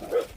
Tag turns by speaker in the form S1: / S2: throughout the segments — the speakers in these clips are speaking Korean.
S1: Thank you.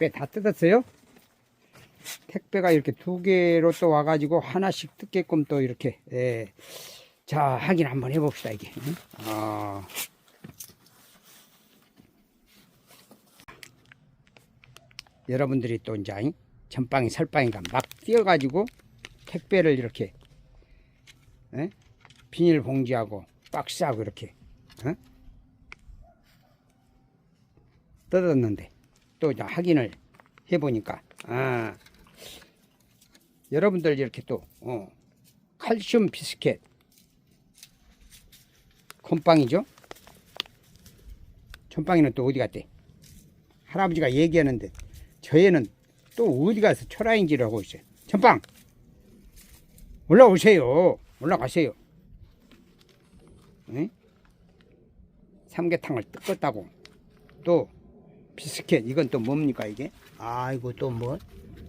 S1: 택배 다 뜯었어요? 택배가 이렇게 두 개로 또 와가지고 하나씩 뜯게끔 또 이렇게 예. 자 확인 한번 해봅시다 이게 응? 아. 여러분들이 또 이제 이 전빵이 설빵이가 막 뛰어가지고 택배를 이렇게 예? 비닐봉지하고 박스하고 이렇게 어? 뜯었는데 또 이제 확인을 해보니까 아 여러분들 이렇게 또 어, 칼슘 비스켓. 콤빵이죠? 전빵이는 또 어디 갔대? 할아버지가 얘기하는데 저애는 또 어디 가서 초라인지를 하고 있어요. 전빵! 올라오세요. 올라가세요. 응? 삼계탕을 뜯었다고. 또 비스켓 이건 또 뭡니까 이게? 아이고 또 뭐?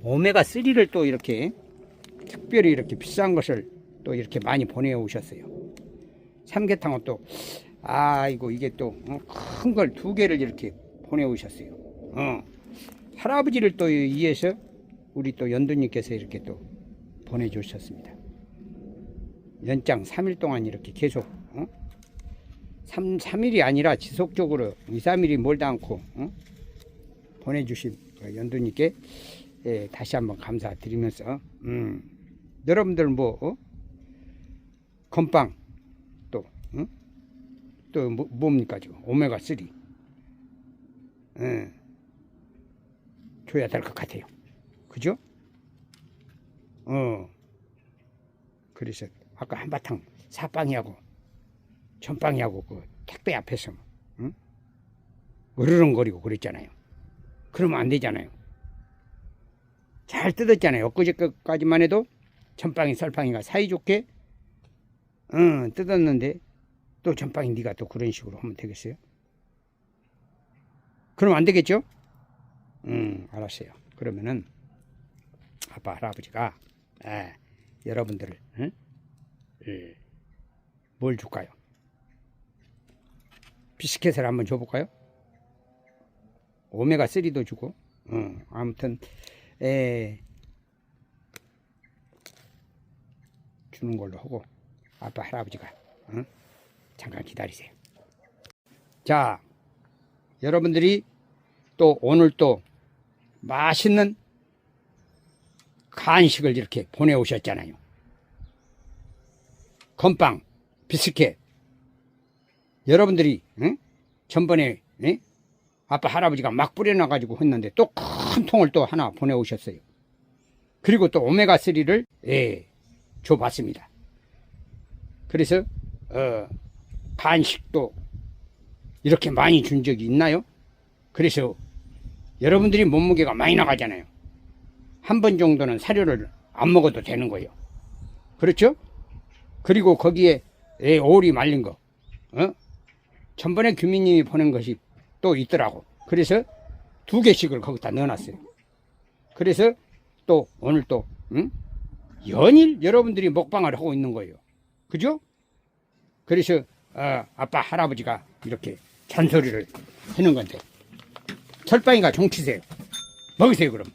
S1: 오메가 3를 또 이렇게 특별히 이렇게 비싼 것을 또 이렇게 많이 보내오셨어요. 삼계탕은 또 아이고 이게 또 큰 걸 두 개를 이렇게 보내오셨어요. 어. 할아버지를 또 위해서 우리 또 연두님께서 이렇게 또 보내주셨습니다. 연장 3일 동안 이렇게 계속 어? 3, 3일이 아니라 지속적으로 2, 3일이 멀다 않고 어? 보내주신 그 연두님께 예, 다시 한번 감사드리면서 음, 여러분들 뭐 어? 건빵 또 어? 또 뭐, 뭡니까 지금 오메가 3 예, 줘야 될 것 같아요 그죠? 어 그래서 아까 한바탕 사빵이하고 전빵이하고 그 택배 앞에서 응? 으르렁거리고 그랬잖아요. 그러면 안 되잖아요. 잘 뜯었잖아요. 엊그제까지만 해도 전빵이 썰빵이가 사이좋게 응, 뜯었는데 또 전빵이 네가 또 그런 식으로 하면 되겠어요? 그럼 안 되겠죠? 응, 알았어요. 그러면은 아빠 할아버지가 에, 여러분들을 응? 에, 뭘 줄까요? 비스켓을 한번 줘볼까요? 오메가 3도 주고, 어, 아무튼 에, 주는 걸로 하고 아빠 할아버지가 어? 잠깐 기다리세요. 자, 여러분들이 또 오늘 또 맛있는 간식을 이렇게 보내오셨잖아요. 건빵, 비스켓. 여러분들이 응? 전번에 응? 아빠 할아버지가 막 뿌려놔가지고 했는데 또 큰 통을 또 하나 보내오셨어요. 그리고 또 오메가 3를 예, 줘봤습니다. 그래서 어, 간식도 이렇게 많이 준 적이 있나요? 그래서 여러분들이 몸무게가 많이 나가잖아요. 한 번 정도는 사료를 안 먹어도 되는 거예요. 그렇죠? 그리고 거기에 예, 오리 말린 거, 어? 전번에 규민님이 보낸 것이 또 있더라고. 그래서 두 개씩을 거기다 넣어놨어요. 그래서 또 오늘 또 응? 연일 여러분들이 먹방을 하고 있는 거예요. 그죠? 그래서 어, 아빠 할아버지가 이렇게 잔소리를 하는 건데 철빵이가 종치세요. 먹으세요 그럼.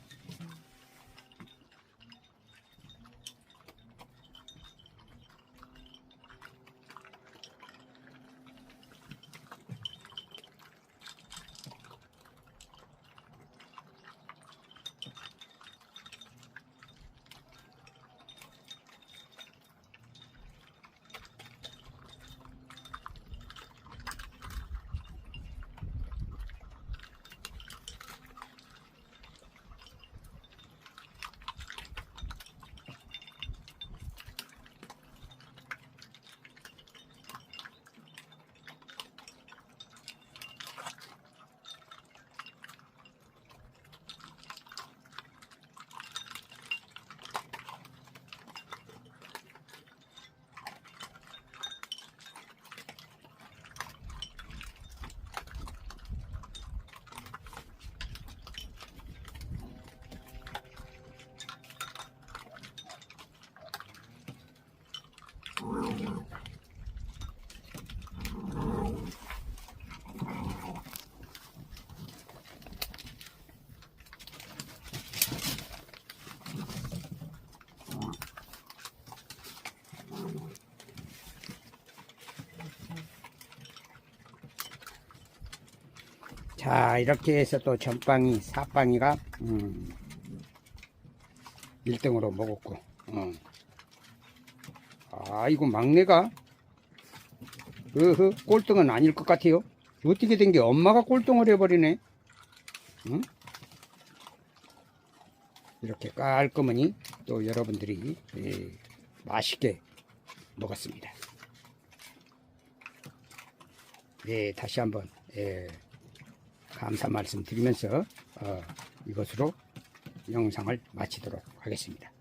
S1: 자 이렇게 해서 또 전빵이 사빵이가 음, 1등으로 먹었고 어. 아이고 막내가 어허 꼴등은 아닐 것 같아요 어떻게 된 게 엄마가 꼴등을 해버리네 응? 이렇게 깔끔하니 또 여러분들이 예, 맛있게 먹었습니다 예 다시 한번 예, 감사 말씀 드리면서 어, 이것으로 영상을 마치도록 하겠습니다.